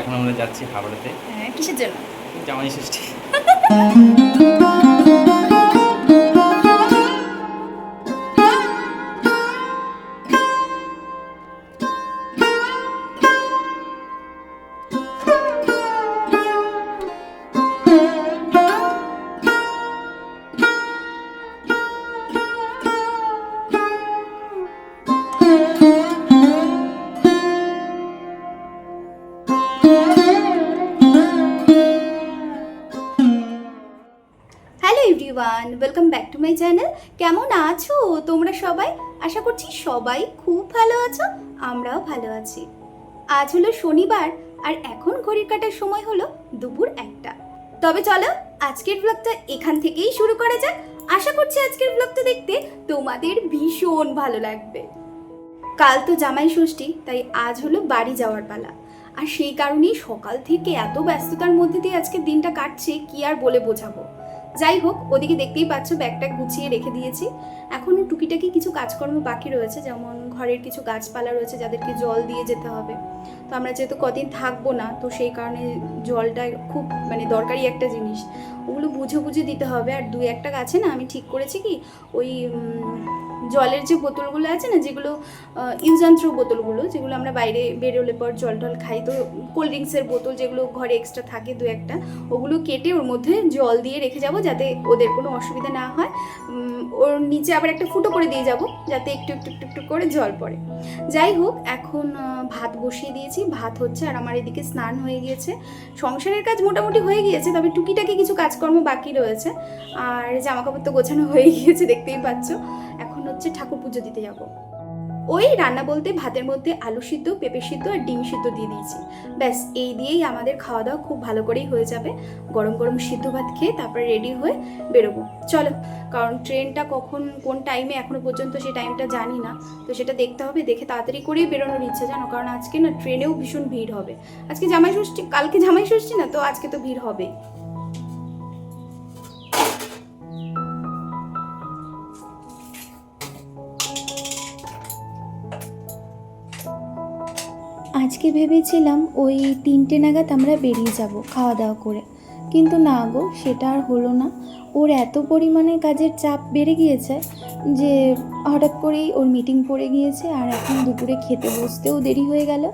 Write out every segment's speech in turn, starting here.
এখন আমরা যাচ্ছি হাবড়াতে হ্যাঁ কিসের জন্য? জামাই ষষ্ঠী। Everyone welcome back to my channel কেমন আছো তোমরা সবাই? আশা করছি সবাই খুব ভালো আছো, আমরাও ভালো আছি। আজ হলো শনিবার আর এখন ঘড়ির কাটার সময় হলো দুপুর একটা। তবে চলো, আজকের ব্লগটা এখান থেকেই শুরু করা যাক। আশা করছি আজকের ব্লগটা দেখতে তোমাদের ভীষণ ভালো লাগবে। কাল তো জামাই ষষ্ঠী, তাই আজ হলো বাড়ি যাওয়ার পালা। আর সেই কারণেই সকাল থেকে এত ব্যস্ততার মধ্যে দিয়ে আজকের দিনটা কাটছে, কি আর বলে বোঝাবো। যাই হোক, ওদিকে দেখতেই পাচ্ছ ব্যাগটা গুছিয়ে রেখে দিয়েছি। এখনও টুকিটাকি কিছু কাজকর্ম বাকি রয়েছে, যেমন ঘরের কিছু গাছপালা রয়েছে যাদেরকে জল দিয়ে যেতে হবে। তো আমরা যেহেতু কদিন থাকব না, তো সেই কারণে জলটা খুব মানে দরকারি একটা জিনিস। ওগুলো বুঝে বুঝে দিতে হবে, আর দুই একটা গাছে না আমি ঠিক করেছি কি, ওই জলের যে বোতলগুলো আছে না, যেগুলো ইউজান্ত্র বোতলগুলো, যেগুলো আমরা বাইরে বেরোলে পর জল টল খাই, তো কোল্ড ড্রিঙ্কসের বোতল যেগুলো ঘরে এক্সট্রা থাকে দু একটা, ওগুলো কেটে ওর মধ্যে জল দিয়ে রেখে যাব যাতে ওদের কোনো অসুবিধা না হয়। ওর নিচে আবার একটা ফুটো করে দিয়ে যাব, যাতে একটু একটু একটু একটু করে জল পড়ে। যাই হোক, এখন ভাত বসিয়ে দিয়েছি, ভাত হচ্ছে আর আমার এদিকে স্নান হয়ে গিয়েছে। সংসারের কাজ মোটামুটি হয়ে গিয়েছে, তবে টুকিটাকি কিছু কাজকর্ম বাকি রয়েছে। আর জামা কাপড় তো গোছানো হয়ে গিয়েছে, দেখতেই পাচ্ছ। এখন হচ্ছে ঠাকুর পুজো দিতে যাব। ওই রান্না বলতে ভাতের মধ্যে আলু সিদ্ধ, পেঁপে সিদ্ধ আর ডিম সিদ্ধ দিয়ে দিয়েছি। ব্যাস, এই দিয়েই আমাদের খাওয়া দাওয়া খুব ভালো করেই হয়ে যাবে। গরম গরম সিদ্ধ ভাত খেয়ে তারপরে রেডি হয়ে বেরোবো। চলো, কারণ ট্রেনটা কখন, কোন টাইমে এখনও পর্যন্ত সেই টাইমটা জানি না। তো সেটা দেখতে হবে, দেখে তাড়াতাড়ি করেই বেরোনোর ইচ্ছে জানো, কারণ আজকে না ট্রেনেও ভীষণ ভিড় হবে। আজকে জামাই ষষ্ঠী, কালকে জামাই ষষ্ঠী না, তো আজকে তো ভিড় হবেই। আজকে ভেবেছিলাম ওই তিনটে নাগাদ আমরা বেরিয়ে যাব খাওয়া দাওয়া করে। কিন্তু না গো, সেটা আর হলো না। ওর এত পরিমাণে কাজের চাপ বেড়ে গিয়েছে যে হঠাৎ করেই ওর মিটিং পড়ে গিয়েছে আর এখন দুপুরে খেতে বসতেও দেরি হয়ে গেল।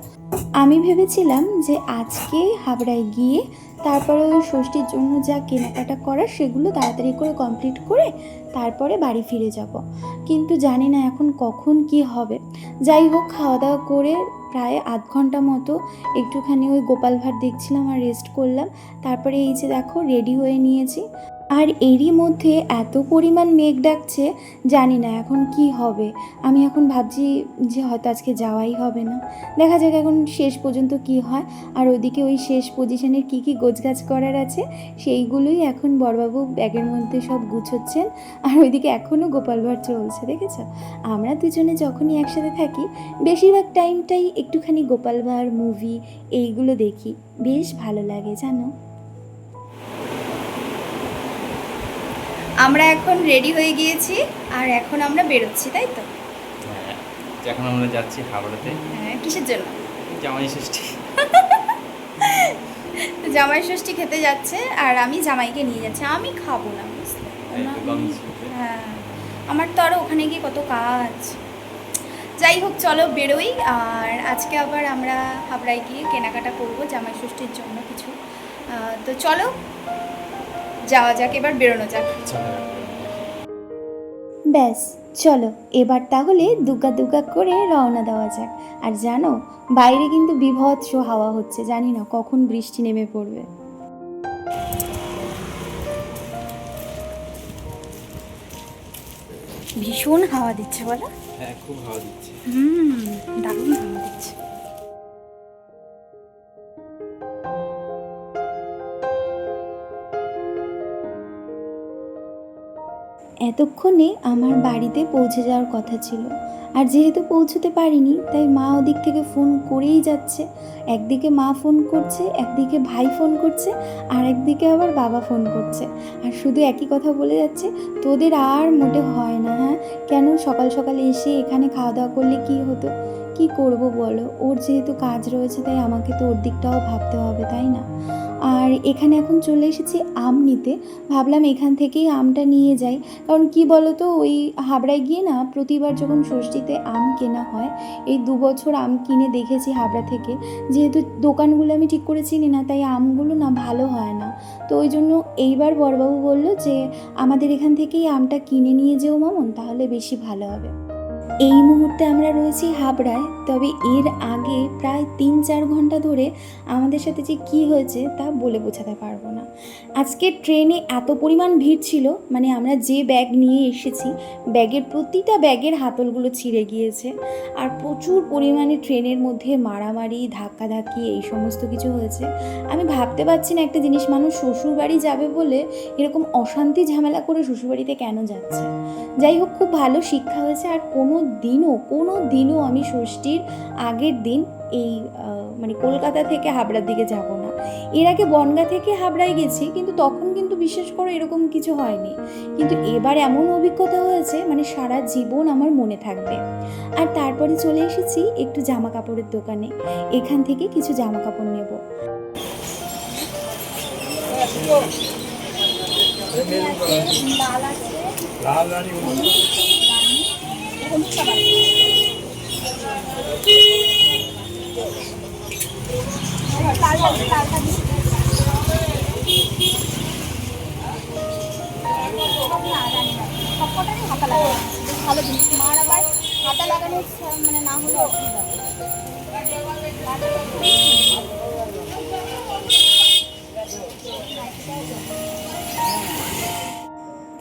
আমি ভেবেছিলাম যে আজকে হাবড়ায় গিয়ে তারপরে ওই ষষ্ঠীর জন্য যা কেনাকাটা করার সেগুলো তাড়াতাড়ি করে কমপ্লিট করে তারপরে বাড়ি ফিরে যাব। কিন্তু জানি না এখন কখন কি হবে। যাই হোক, খাওয়া দাওয়া করে প্রায় আধ ঘণ্টা মতো একটুখানি ওই গোপাল ভাট দেখছিলাম আর রেস্ট করলাম। তারপরে এই যে দেখো রেডি হয়ে নিয়েছি। আর এরই মধ্যে এত পরিমাণ মেঘ ডাকছে, জানি না এখন কি হবে। আমি এখন ভাবছি যে হয়তো আজকে যাওয়াই হবে না। দেখা যাক এখন শেষ পর্যন্ত কি হয়। আর ওইদিকে ওই শেষ পজিশনের কি কি গোছগাছ করার আছে, সেইগুলোই এখন বড়বাবু ব্যাগের মধ্যে সব গুছোচ্ছেন। আর ওইদিকে এখনও গোপাল ভাট চলছে, দেখেছ? আমরা দুজনে যখনই একসাথে থাকি, বেশিরভাগ টাইমটাই একটুখানি গোপাল ভাঁড় মুভি এইগুলো দেখি। বেশ ভালো লাগে, জানো? আমরা এখন রেডি হয়ে গিয়েছি আর এখন আমরা বেরোচ্ছি তাই তো? হ্যাঁ, এখন আমরা যাচ্ছি হাবড়াতে হ্যাঁ কিসের জন্য? জামাই ষষ্ঠী। জামাই ষষ্ঠী খেতে যাচ্ছে আর আমি জামাইকে নিয়ে যাচ্ছি। আমি খাব না বুঝলে? ছিল। হ্যাঁ আমার তো আরও ওখানে গিয়ে কত কাজ। যাই হোক চলো বেরোই আর আজকে আবার আমরা হাবড়ায় গিয়ে কেনাকাটা করব জামাই ষষ্ঠীর জন্য কিছু। তো চলো যাওয়া যাক এবার বেরোনো যাক। ব্যাস চলো এবার তাহলে দুগা দুগা করে রওনা দেওয়া যাক। আর জানো বাইরে কিন্তু বিভৎস হাওয়া হচ্ছে জানি না কখন বৃষ্টি নেমে পড়বে। ভীষণ হাওয়া দিচ্ছে বলো। হ্যাঁ খুব ভালো দিচ্ছে। হুম দারুণ হাওয়া দিচ্ছে। এতক্ষণে আমার বাড়িতে পৌঁছে যাওয়ার কথা ছিল। আর যেহেতু পৌঁছতে পারিনি, তাই মা ওদিক থেকে ফোন করেই যাচ্ছে। একদিকে মা ফোন করছে, একদিকে ভাই ফোন করছে, আর একদিকে আবার বাবা ফোন করছে। আর শুধু একই কথা বলে যাচ্ছে, তোদের আর মোটে হয় না হ্যাঁ? কেন সকাল সকাল এসে এখানে খাওয়া দাওয়া করলে কি হতো? কি করব বলো? ওর যেহেতু কাজ রয়েছে, তাই আমাকে তো ওর দিকটাও ভাবতে হবে, তাই না? আর এখানে এখন চলে এসেছি আম নিতে। ভাবলাম এখান থেকেই আমটা নিয়ে যাই। কারণ কি বলো তো ওই হাবড়ায় গিয়ে না প্রতিবার যখন ষষ্ঠীতে আম কেনা হয়, এই দু বছর আম কিনে দেখেছি হাবড়া থেকে। যেহেতু দোকানগুলো আমি ঠিক করে চিনি না, তাই আমগুলো না ভালো হয় না। তো ওই জন্য এইবার বড়বাবু বলল যে, আমাদের এখান থেকেই আমটা কিনে নিয়ে যেও মামন, তাহলে বেশি ভালো হবে। এই মুহূর্তে আমরা রয়েছি হাবড়ায়, তবে এর আগে প্রায় তিন চার ঘণ্টা ধরে আমাদের সাথে যে কি হয়েছে তা বলে বোঝাতে পারব। না। আজকে ট্রেনে এত পরিমাণ ভিড় ছিল মানে আমরা যে ব্যাগ নিয়ে এসেছি, ব্যাগের প্রতিটা ব্যাগের হাতলগুলো ছিঁড়ে গিয়েছে। আর প্রচুর পরিমাণে ট্রেনের মধ্যে মারামারি, ধাক্কাধাক্কি এই সমস্ত কিছু হয়েছে। আমি ভাবতে পারছি না একটা জিনিস, মানুষ শ্বশুরবাড়ি যাবে বলে এরকম অশান্তি ঝামেলা করে শ্বশুরবাড়িতে কেন যাচ্ছে? যাই হোক, খুব ভালো শিক্ষা হয়েছে। আর কোনো দিনও কোনো দিনও আমি ষষ্ঠীর আগের দিন এই মানে কলকাতা থেকে হাবড়ার দিকে যাব না। এর আগে বনগা থেকে হাবড়ায় গেছি কিন্তু তখন কিন্তু বিশেষ করে এরকম কিছু হয়নি। কিন্তু এবার এমন অভিজ্ঞতা হয়েছে মানে সারা জীবন আমার মনে থাকবে। আর তারপরে চলে এসেছি একটু জামা কাপড়ের দোকানে। এখান থেকে কিছু জামা কাপড় নেব সবকটারই হাতা লাগানো ভালো জিনিস মার আবার হাতা লাগানো মানে না হলে অসুবিধা।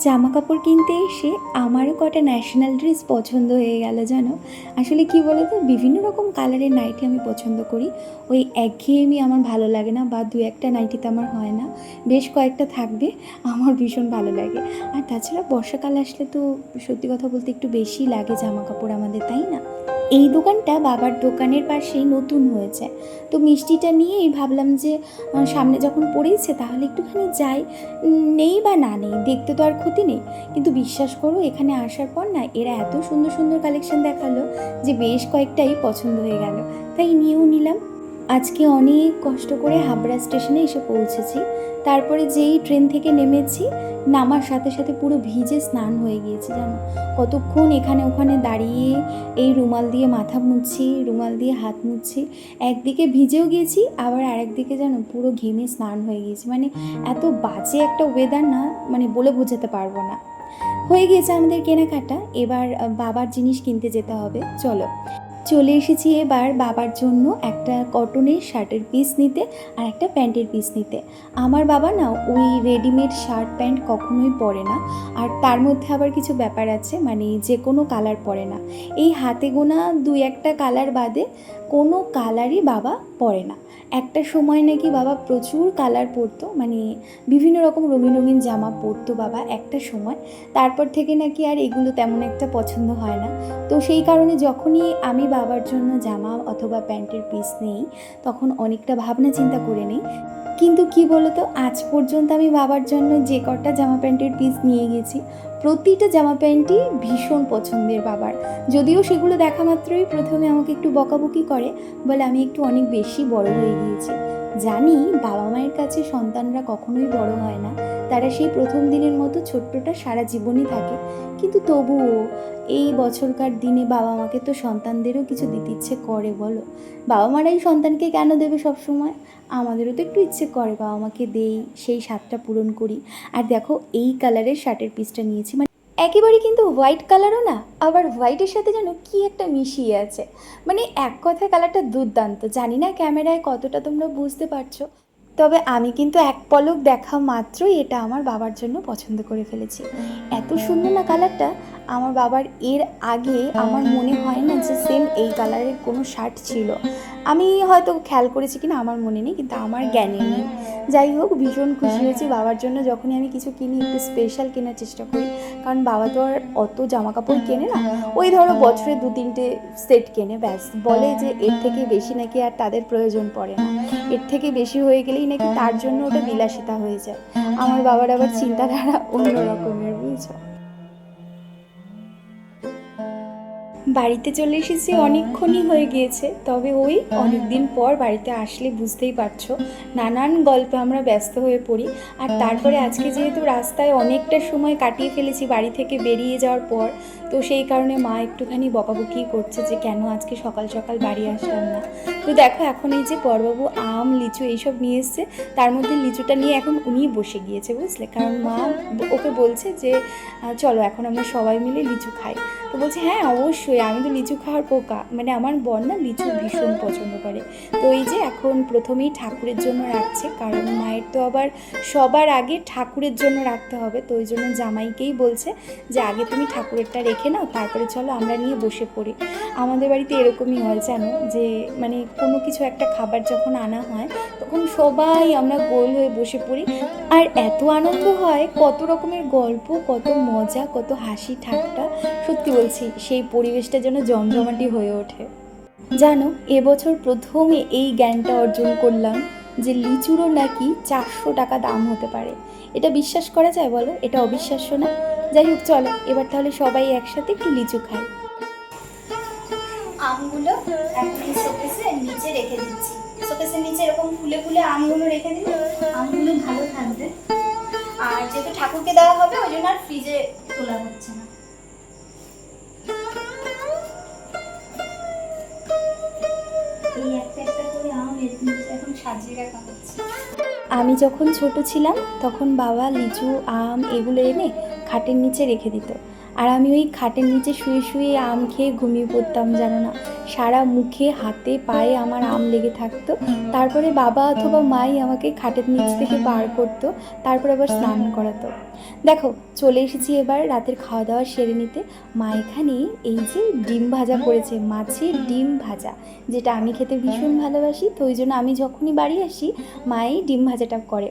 জামা কাপড় কিনতে এসে আমারও কটা ন্যাশনাল ড্রেস পছন্দ হয়ে গেল, জানো? আসলে কি বলো তো বিভিন্ন রকম কালারের নাইটি আমি পছন্দ করি। ওই একঘেয়েমি আমার ভালো লাগে না বা দু একটা নাইটিতে আমার হয় না। বেশ কয়েকটা থাকবে, আমার ভীষণ ভালো লাগে। আর তাছাড়া বর্ষাকাল আসলে তো সত্যি কথা বলতে একটু বেশি লাগে জামা কাপড় আমাদের, তাই না? এই দোকানটা বাবার দোকানের পাশেই নতুন হয়েছে। তো মিষ্টিটা নিয়েই ভাবলাম যে সামনে যখন পড়েছে তাহলে একটুখানি যাই। নেই বা না নেই, দেখতে তো আর ক্ষতি নেই। কিন্তু বিশ্বাস করো, এখানে আসার পর না এরা এত সুন্দর সুন্দর কালেকশন দেখাল যে বেশ কয়েকটাই পছন্দ হয়ে গেল। তাই নিয়েও নিলাম। আজকে অনেক কষ্ট করে হাবড়া স্টেশনে এসে পৌঁছেছি। তারপরে যেই ট্রেন থেকে নেমেছি, নামার সাথে সাথে পুরো ভিজে স্নান হয়ে গিয়েছে, জানো। কতক্ষণ এখানে ওখানে দাঁড়িয়ে এই রুমাল দিয়ে মাথা মুছছি রুমাল দিয়ে হাত মুছছি একদিকে ভিজেও গিয়েছি, আবার আরেকদিকে জানো পুরো ঘেমে স্নান হয়ে গিয়েছি। মানে এত বাজে একটা ওয়েদার না মানে বলে বোঝাতে পারব না। হয়ে গিয়েছে আমাদের কেনাকাটা। এবার বাবার জিনিস কিনতে যেতে হবে। চলো। চলে এসেছি এবার বাবার জন্য একটা কটনের শার্টের পিস নিতে আর একটা প্যান্টের পিস নিতে। আমার বাবা না ওই রেডিমেড শার্ট প্যান্ট কখনোই পরে না। আর তার মধ্যে আবার কিছু ব্যাপার আছে মানে যে কোনো কালার পরে না। এই হাতে গোনা দুই একটা কালার বাদে কোনো কালারই বাবা পরে না। একটা সময় নাকি বাবা প্রচুর কালার পরতো মানে বিভিন্ন রকম রঙিন রঙিন জামা পরতো বাবা একটা সময়। তারপর থেকে নাকি আর এগুলো তেমন একটা পছন্দ হয় না। তো সেই কারণে যখনই আমি বাবার জন্য জামা অথবা প্যান্টের পিস নেই, তখন অনেকটা ভাবনা চিন্তা করে নিই। কিন্তু কি বলতো, আজ পর্যন্ত আমি বাবার জন্য যে কটা জামা প্যান্টের পিস নিয়ে গেছি প্রতিটা জামা প্যান্টই ভীষণ পছন্দের বাবার। যদিও সেগুলো দেখা মাত্রই প্রথমে আমাকে একটু বকাবকি করে, বলে আমি একটু অনেক বেশি বড় হয়ে গিয়েছি। জানি বাবা মায়ের কাছে সন্তানরা কখনোই বড় হয় না। তারা সেই প্রথম দিনের মতো ছোট্টটা সারা জীবনই থাকে। কিন্তু তবুও এই বছরকার দিনে বাবা মাকে তো সন্তানদেরও কিছু দিতে ইচ্ছে করে, বলো? বাবা মারাই সন্তানকে কেন দেবে সব সময় আমাদেরও তো একটু ইচ্ছে করে, বাবা মাকে দেই, সেই স্বাদটা পূরণ করি। আর দেখো, এই কালারের শার্টের পিসটা নিয়েছি। মানে একেবারে কিন্তু হোয়াইট কালারও না, আবার হোয়াইটের সাথে যেন কি একটা মিশিয়ে আছে। মানে এক কথায় কালারটা দুর্দান্ত। জানি না ক্যামেরায় কতটা তোমরা বুঝতে পারছ। তবে আমি কিন্তু এক পলক দেখা মাত্রই এটা আমার বাবার জন্য পছন্দ করে ফেলেছি। এত সুন্দর না কালারটা আমার বাবার এর আগে আমার মনে হয় না যে সেম এই কালারের কোনো শার্ট ছিল। আমি হয়তো খেয়াল করেছি কিনা, আমার মনে নেই, কিন্তু আমার জ্ঞানে নেই। যাই হোক, ভীষণ খুশি হয়েছি বাবার জন্য। যখনই আমি কিছু কিনি, একটু স্পেশাল কেনার চেষ্টা করি। কারণ বাবা তো আর অত জামা কাপড় কেনে না। ওই ধরো বছরে দু তিনটে সেট কেনে, ব্যাস। বলে যে এর থেকে বেশি নাকি আর তাদের প্রয়োজন পড়ে না। এর থেকে বেশি হয়ে গেলেই নাকি তার জন্য ওটা বিলাসিতা হয়ে যায়। আমার বাবার আবার চিন্তাধারা অন্য রকমের, বুঝছ? বাড়িতে চলে এসেছি অনেকক্ষণই হয়ে গিয়েছে, তবে ওই অনেক দিন পর বাড়িতে আসলে বুঝতেই পারছ। নানান গল্পে আমরা ব্যস্ত হয়ে পড়ি, আর তারপরে আজকে যেহেতু রাস্তায় অনেকটা সময় কাটিয়ে ফেলেছি বাড়ি থেকে বেরিয়ে যাওয়ার পর, তো সেই কারণে মা একটুখানি বকাবকি করছে যে কেন আজকে সকাল সকাল বাড়ি আসলাম না। তো দেখো এখন এই যে পরবাবু, আম, লিচু এইসব নিয়ে এসছে, তার মধ্যে লিচুটা নিয়ে এখন উনি বসে গিয়েছে, বুঝলে? কারণ মা ওকে বলছে যে চলো এখন আমরা সবাই মিলে লিচু খাই। তো বলছে হ্যাঁ অবশ্যই। আমি তো লিচু খাওয়ার পোকা। মানে আমার বর না লিচু ভীষণ পছন্দ করে। তো এই যে এখন প্রথমেই ঠাকুরের জন্য রাখছে, কারণ মায়ের তো আবার সবার আগে ঠাকুরের জন্য রাখতে হবে। তো ওই জন্য জামাইকেই বলছে যে, আগে তুমি ঠাকুরেরটা রেখে নাও, তারপরে চলো আমরা নিয়ে বসে পড়ি। আমাদের বাড়িতে এরকমই হয়, জানো? যে মানে কোনো কিছু একটা খাবার যখন আনা হয়, তখন সবাই আমরা গোল হয়ে বসে পড়ি। আর এত আনন্দ হয়, কত রকমের গল্প, কত মজা, কত হাসি ঠাট্টা। সত্যি বলছি, সেই পরিবেশটা যেন জমজমাটি হয়ে ওঠে। জানো, এবছর প্রথমে এই জ্ঞানটা অর্জন করলাম যে লিচুরও নাকি চারশো টাকা দাম হতে পারে। এটা বিশ্বাস করা যায় বলো? এটা অবিশ্বাস্য না? যাই হোক, চলো, এবার তাহলে সবাই একসাথে একটু লিচু খাই। আমগুলো নিচে রেখে দিচ্ছি। শোকেসের নিচে এরকম ফুলে ফুলে আমগুলো রেখে দিলে আমগুলো ভালো থাকবে। আর যেহেতু ঠাকুরকে দেওয়া হবে, ওই জন্য আর ফ্রিজে তোলা হচ্ছে না। আমি যখন ছোট ছিলাম তখন বাবা লিচু আম এগুলো এনে খাটের নিচে রেখে দিত। আর আমি ওই খাটের নিচে শুয়ে শুয়ে আম খেয়ে ঘুমিয়ে পড়তাম, জানো না? সারা মুখে, হাতে, পায়ে আমার আম লেগে থাকতো। তারপরে বাবা অথবা মাই আমাকে খাটের নিচ থেকে বার করতো, তারপরে আবার স্নান করাতো। দেখো, চলে এসেছি এবার রাতের খাওয়া দাওয়া সেরে নিতে। মা এখানে এই যে ডিম ভাজা করেছে, মাছের ডিম ভাজা, যেটা আমি খেতে ভীষণ ভালোবাসি, তো ওই জন্য আমি যখনই বাড়ি আসি, মাই ডিম ভাজাটা করে।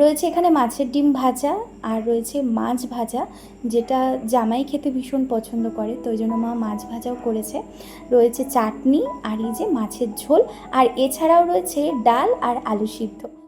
রয়েছে এখানে মাছের ডিম ভাজা আর রয়েছে মাছ ভাজা। যেটা জামাই খেতে ভীষণ পছন্দ করে, তো ওই জন্য মা মাছ ভাজাও করেছে। রয়েছে চাটনি আর এই যে মাছের ঝোল, আর এছাড়াও রয়েছে ডাল আর আলু সিদ্ধ।